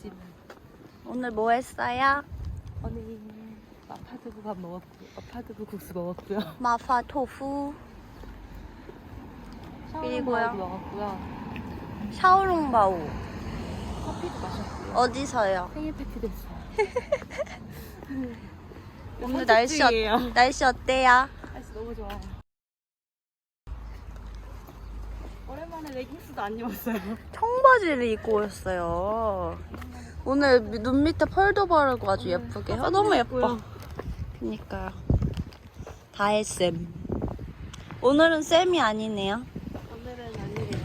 찜. 오늘 뭐 했어요? 오늘 마파두부 밥 먹었고, 마파두부 국수 먹었고요. 마파 그리고요? 샤오롱바오도 먹었고요. 샤오롱바오. 커피도 마셨고요. 어디서요? 생일 파티도 했어요. 오늘 날씨, 어. 날씨 어때요? 날씨 너무 좋아요. 오랜만에 레깅스도 안 입었어요. 청바지를 입고 오셨어요. 오늘 미- 눈 밑에 펄도 바르고 아주 예쁘게. 아, 너무 예뻐. 그니까요. 다혜쌤. 오늘은 쌤이 아니네요. 오늘은 아니래요.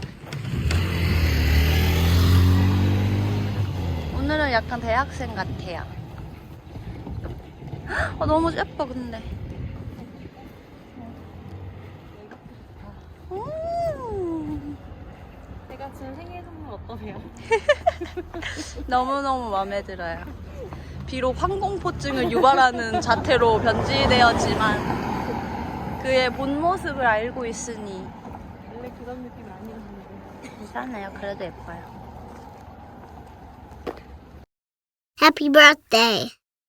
오늘은 약간 대학생 같아요. 아, 너무 예뻐, 근데. 음, 제가 지금 생일 선물 어떠세요? 너무너무 마음에 들어요. 비록 항공포증을 유발하는 자태로 변질되었지만 그의 본 모습을 알고 있으니 원래 그런 느낌 아니었는데. 괜찮아요. 그래도 예뻐요. Happy birthday.